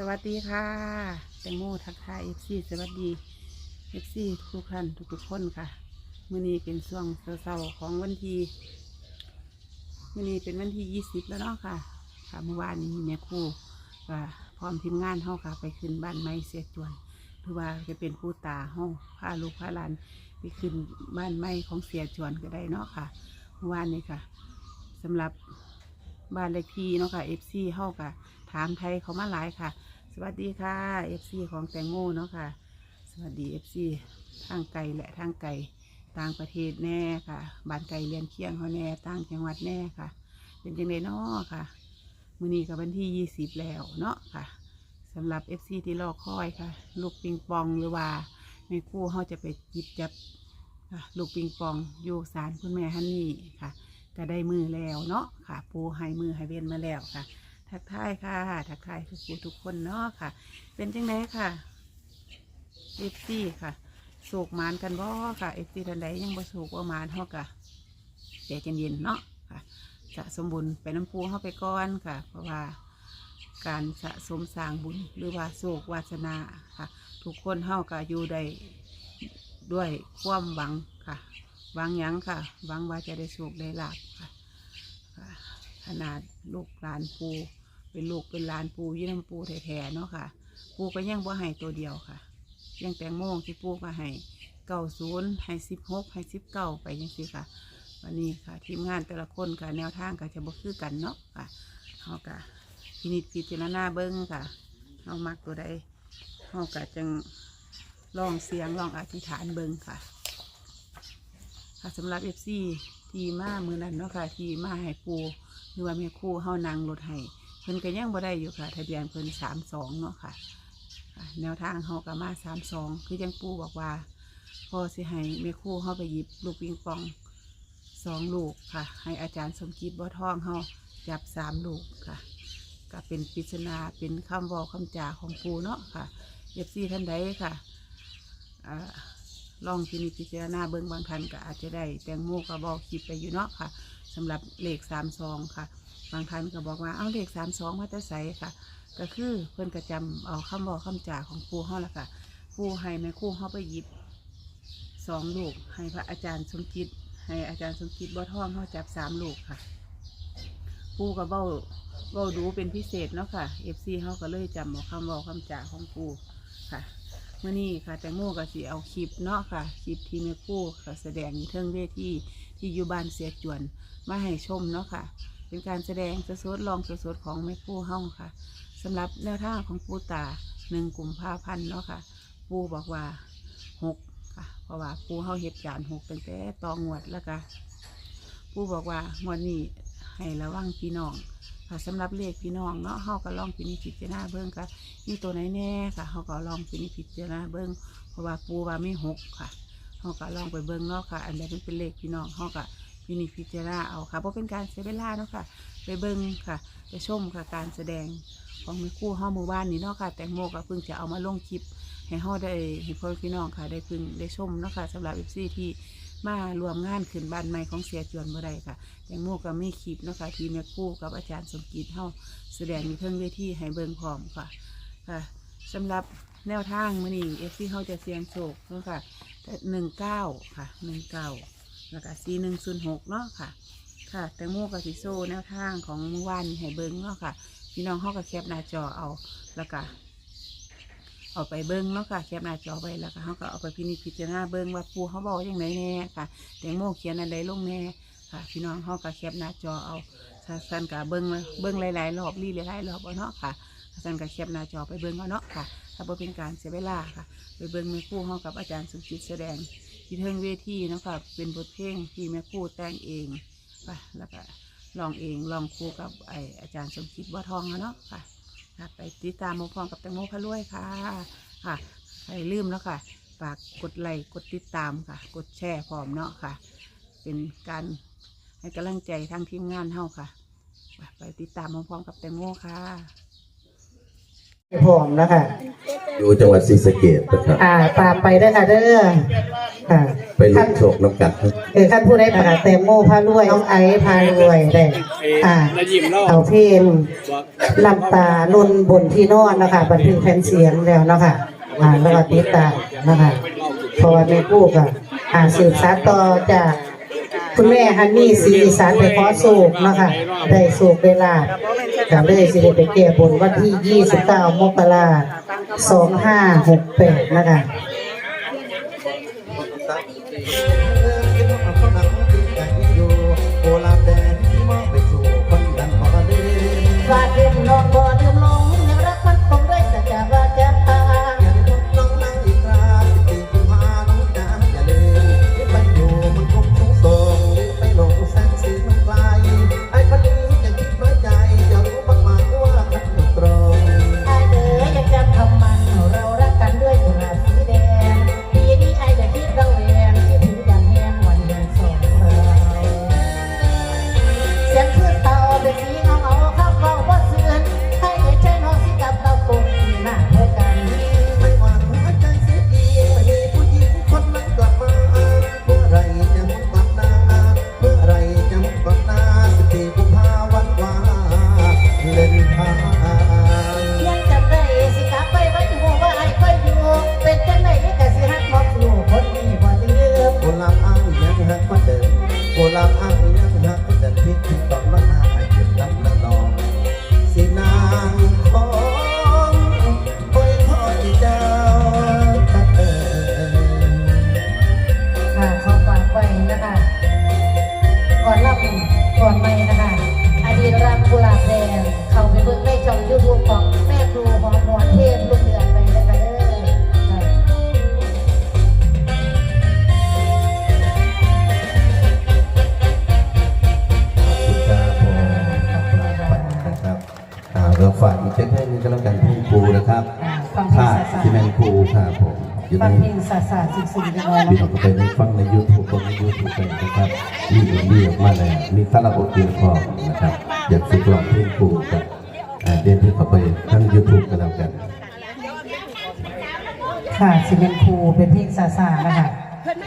สวัสดีค่ะแตงโมทักทายเอฟซีสวัสดีเอฟซีทุกท่านทุกๆคนค่ะมื่อนี้เป็นช่วงเสาร์ของวันที่มื่อนี้เป็นวันที่ยี่สิบแล้วเนาะค่ะ ค่ะเมื่อวานนี้แม่ครูก็พร้อมทีมงานเฮาค่ะ ไปขึ้นบ้านไม้เสียจวนหรือว่าจะเป็นผู้ตาเฮาพาลูกพาหลานไปขึ้นบ้านไม้ของเสียจวนก็ได้เนาะค่ะเมื่อวานนี้ค่ะสำหรับบ้านเลขที่เนาะค่ะ FC เฮาค่ะถามไทยเขามาหลายค่ะ สวัสดีค่ะ FC ของแตงโมเนาะค่ะ สวัสดี FC ทางไกลและทางไกลต่างประเทศแน่ค่ะบ้านไกลเรียนเคียงเขาแน่ต่างจังหวัดแน่ค่ะ เป็นยังไงเนาะค่ะมื้อนี้กับวันที่ 20 แล้วเนาะค่ะสำหรับ FC ที่รอคอยค่ะ ลูกปิงปองหรือว่าแม่คู่เขาจะไปหยิบจับลูกปิงปองอยู่ศาลคุณแม่ฮันนี่ค่ะ ก็ได้มือแล้วเนาะค่ะ ปูให้มือให้เวียนมาแล้วค่ะ ทักทายค่ะ ทักทายทุกผู้ทุกคนเนาะค่ะ เป็นจังไดค่ะเอฟซีค่ะสูกมานกันบ่ค่ะเอฟซีทันใดยังบ่สูกว่ามานเฮากะใจเย็นๆเนาะค่ะสะสมบุญไปน้ำปูเข้าไปก่อนค่ะ เพราะว่าการสะสมสร้างบุญหรือว่าโศกวาสนาค่ะ ทุกคนเฮาก็อยู่ได้ด้วยความหวังค่ะหวังยังค่ะหวังว่าจะได้โศกได้ลาบค่ะ ขนาดลูกหลานปูเป็นลูกเป็นหลานปูยี่น้ำปูแท้ๆเนาะค่ะ ปูก็ยังบ่ให้ตัวเดียวค่ะ ยังแตงโมงที่ปูก็ให้เก้าศูนย์ให้สิบหกให้สิบเก้าไปยังสิค่ะ วันนี้ค่ะ ทีมงานแต่ละคนค่ะแนวทางก็จะบ่คือกันเนาะค่ะเขาก็พินิจพิจารณาเบิ้งค่ะเอามักตัวใดเขาก็จังลองเสียงลองอธิษฐานเบิ้งค่ะ ค่ะสำหรับเอฟซี ที่มามือนั้นเนาะค่ะที่มาให้ปูหรือว่าแม่คู่เฮานางรถให้เพิ่นก็ยังบ่ได้อยู่ค่ะทะเบียนเพิ่นสามสองเนาะค่ะ แนวทางเฮาก็มาสามสองคือยังปูบอกว่าพอสิให้แม่คู่เฮาไปหยิบลูกปิงปองสองลูกค่ะ ให้อาจารย์สมคิดบ่ทองเฮาจับสามลูกค่ะก็เป็นปริศนาเป็นคำว้าคำจาของปูเนาะค่ะเอฟซีท่านใดค่ะอ่า ลองพินิจพิจารณาเบิ้งบางทันก็อาจจะได้แตงโมก็บอกคิดไปอยู่เนาะค่ะสำหรับเลขสามสองค่ะ บางท่านก็บอกว่าเอาเลขสามสองมาแต่ใสค่ะ ก็คือเพื่อนกระจำเอาคำบอกคำจ่าของปูเฮาละค่ะปูให้แม่ครู่เฮาไปหยิบสองลูก ให้พระอาจารย์สมจิตให้อาจารย์สมจิตบ่ท่องเฮาจับสามลูกค่ะ ปูก็เบ้าเบ้าดูเป็นพิเศษเนาะค่ะเอฟซีเฮาก็เลยจำเอาคำบอกคำจ่าของปูค่ะ เมื่อนี้ค่ะแตงโมก็สิเอาคลิปเนาะค่ะคลิปที่แม่ครู่ก็แสดงอยู่เทิงเวทีที่อยู่บ้านเสียจวนมาให้ชมเนาะค่ะ เป็นการแสดงสดๆลองสดๆของแม่ครู่เฮาค่ะสำหรับแนวทางของปูตาหนึ่งกลุ่มผ้าพันธ์เนาะค่ะ ปูบอกว่าหกค่ะ เพราะว่าปูเฮาเหตุการณ์หกตั้งแต่ตองวดแล้วก็ปูบอกว่างวดนี้ให้ระวังพี่น้อง ค่ะสำหรับเลขพี่น้องเนาะเฮาก็ลองพินิจพิจารณาเบิ่งค่ะมีตัวไหนแน่ค่ะเขาก็ลองพินิจพิจารณาเบิ้งเพราะว่าปูว่าไม่หกค่ะเขาก็ลองไปเบิ้งเนาะค่ะ อันใดมันเป็นเลขพี่น้องเขาก็พินิจพิจารณาเอาค่ะเพราะเป็นการเสียเวลาเนาะค่ะ ไปเบิ้งค่ะ ไปชมค่ะการแสดงของแม่คู่ห้าหมู่บ้านนี้เนาะค่ะ แตงโมก็เพิ่งจะเอามาลงคลิป ให้เขาได้ให้พ่อพี่น้องค่ะ ได้พิ่งได้ชมนะคะสำหรับเอฟซีที่มารวมงานขึ้นบ้านใหม่ของเสียจวนบ่ได้ค่ะแตงโมก็ไม่คลิปนะคะที่แม่ครู่กับอาจารย์สมกิจเฮาแสดงอยู่เทิงเวทีให้เบิ้งพร้อมค่ะค่ะสำหรับแนวทางมือนี้เอฟซีเขาจะเสียงโศกเนาะค่ะหนึ่งเก้าค่ะหนึ่งเก้าแล้วก็สี่หนึ่งศูนย์หกเนาะค่ะ ค่ะ แตงโมกับสิโซแนวทางของเมื่อวานให้เบิ้งเนาะค่ะ พี่น้องเขาก็แคปหน้าจอเอาแล้วก็ เอาไปเบิ้งเนาะค่ะแคปหน้าจอไปแล้วก็เขาก็เอาไปพินิจพิจารณาเบิ้งว่าปูเขาบอกอย่างไรแน่ค่ะแตงโมเขียนอะไรลงแน่ค่ะ พี่น้องเขาก็แคปหน้าจอเอาถ้าสั้นกับเบิ้งเบิ้งหลายๆรอบรีหลายๆรอบเอาเนาะค่ะอาจารย์ก็แคปหน้าจอไปเบิ่งเอาเนาะค่ะถ้าบ่เป็นการเสียเวลาค่ะ ไปเบิ่งแม่คู่เฮากับอาจารย์สุจิตแสดงที่เทิงเวทีเนาะค่ะเป็นบทเพลงที่แม่คู่แต่งเองค่ะแล้วก็ลองเองลองครูกับไออาจารย์สมคิดบัวทองเนาะค่ะ ค่ะไปติดตามโมพร้อมกับแตงโมพะรวยค่ะค่ะใครลืมแล้วค่ะ ฝากกดไลค์กดติดตามค่ะ กดแชร์พร้อมเนาะค่ะ เป็นการให้กำลังใจทางทีมงานเฮาค่ะ ไปติดตามพร้อมๆกับแตงโมค่ะพร้อมแล้วค่ะอยู่จังหวัดศรีสะเกดนะครับ อ่าตามไปเด้อค่ะเด้อ ค่ะไปลุ้นโชคน้ำกันเออขั้นผู้ได้ประกาศแตงโมพารวยน้องไอซ์พารวยได้อ่าแล้วยิ้มเนาะเอาเพลงบอกลำตาลนบนที่นอนนะคะบันทึกแผ่นเสียงแล้วเนาะคะอ่าแล้วก็ติดตามนะคะเพราะว่าแม่กู้ก็อ่าสืบสานต่อจากคุณแม่ฮันนี่ศรีอีสานไปขอสูกเนาะคะได้สูกได้ลาบก็เลยสิได้ไปแก้บนวันที่ 29 มกราคม2568 นะคะ ว เราฝากอีกเช่นให้นี้ก็แล้วกันพี่ครูนะครับภาคที่แมนครูครับผมอยู่ฟัในงเพลงสาสาสิ่งสิ่งเล็กน้อยพี่เนาะน้องก็ไปในฟังในยูทูบก็ในยูทูบกันนะครับมีอินเดียมาแล้วมีคาราโอเกะพร้อมนะครับอยากฝึกร้องเพลงครูกับอ่าเรียนที่เขาไปทั้งยูทูบกันแล้วกัน ค่ะสิเป็นครูเป็นเพลงสาสานะคะ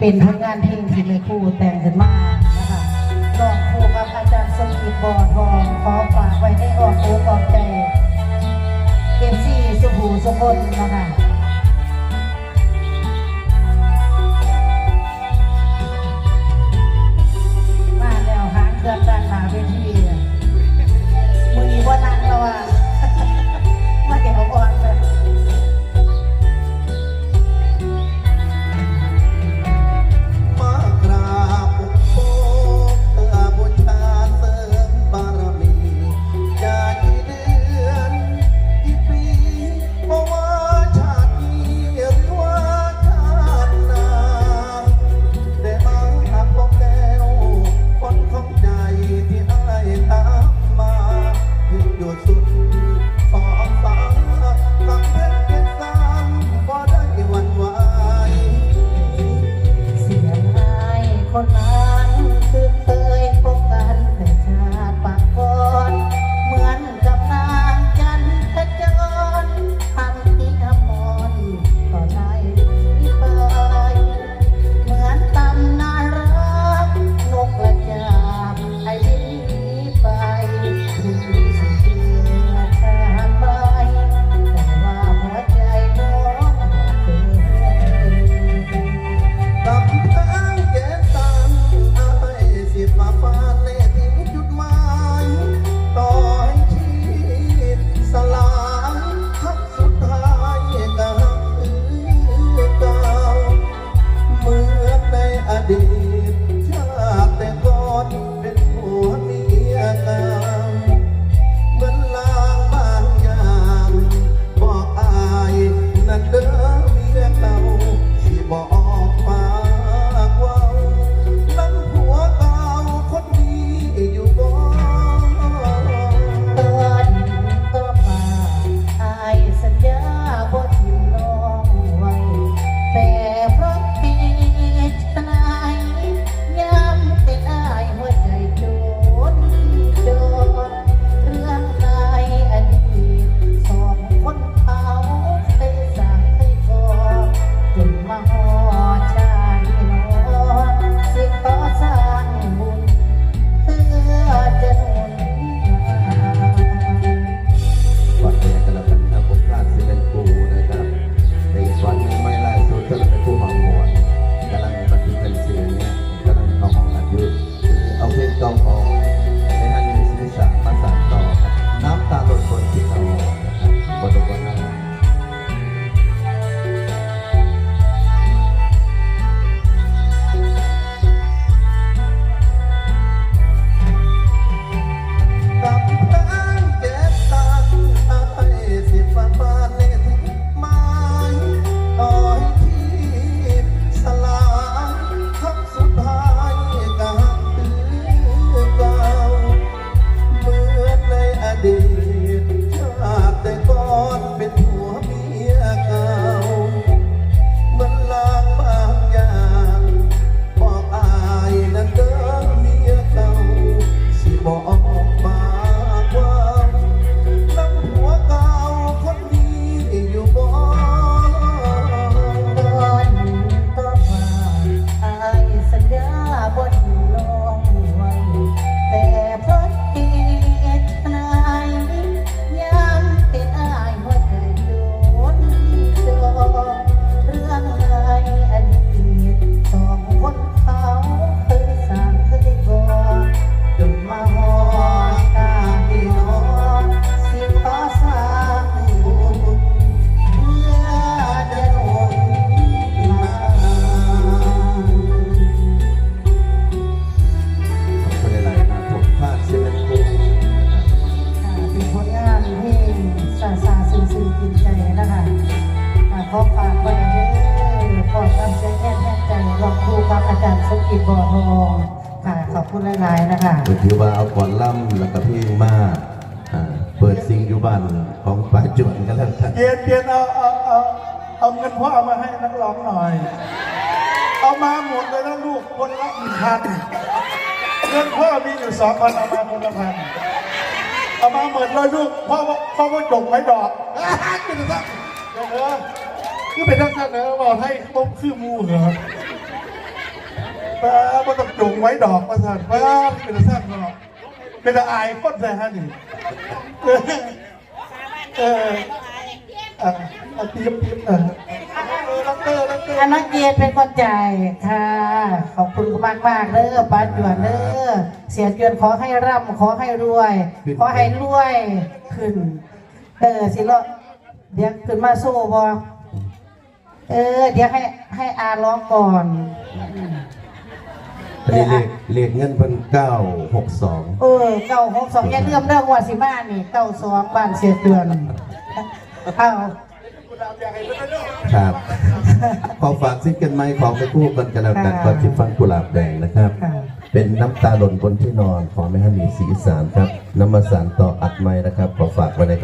เป็นผลงานเพลงที่แม่ครูแต่งขึ้นมานะคะร้องครูกับอาจารย์ สมคิดบ่อทองขอฝากไว้ในอ้อมอกอ้อมใจเอฟซีสุภูสุคนนะคะมาแล้วหางเครื่องด้านหน้าเวทีมือนี้ว่านั่งแล้วอ่า ก็ถือว่าเอาก่อนล่ำแล้วก็เพลงมาอ่าเปิดซิงอยู่บ้านของป้าจวนกันแล้วกันเย็นเย็นเอาเอาเอาเอาเงินพ่อเอามาให้นักร้องหน่อย เอามาหมดเลยนะลูกคนละหนึ่งพันเงินพ่อมีอยู่สองพันเอามาคนละพันเอามาหมดเลยลูกพ่อว่าพ่อว่าจงไว้ดอกเป็นสักเดี๋ยวเออคือเป็นทักษะเนอะบอกให้ปุ๊บคือหมูเหรอ ป้าว่ต้องจงไว้ดอกมาสั่นป้าเป็นทักษะเนาะเป็นตาอายคนใส่ฮะนี่เออเอออะอะเตรียมเตรียมเออเออลักเตอร์ลักเตอร์ อันนักเกียรติเป็นคนจ่ายค่ะ ขอบคุณมากมากๆเด้อป้าจวนเด้อเสียจวนขอให้ร่ำขอให้รวย ขอให้รวยขึ้น เออสิเลาะเดี๋ยวขึ้นมาสู้บอเออ เดี๋ยวให้ให้อาร้องก่อนอั นนี้เลขเลขเงินเพิ่นเก้าหกสองเออเก้าหกสองอย่าเลื่อมเรื่องวัสิมานี่เก้าสองบ้านเสียเดือนเอาครับ ขอฝากซิงเกิลไม้ของไปคู่กันกันแล้วกันก่อนที่ฟังกุหลาบแดงนะครับค่ะเป็นน้ำตาหล่นบนที่นอนของแม่ฮันนี่สีอีสานครับน้ำมาสารต่ออัดไม้นะครับ ขอฝากไว้ใน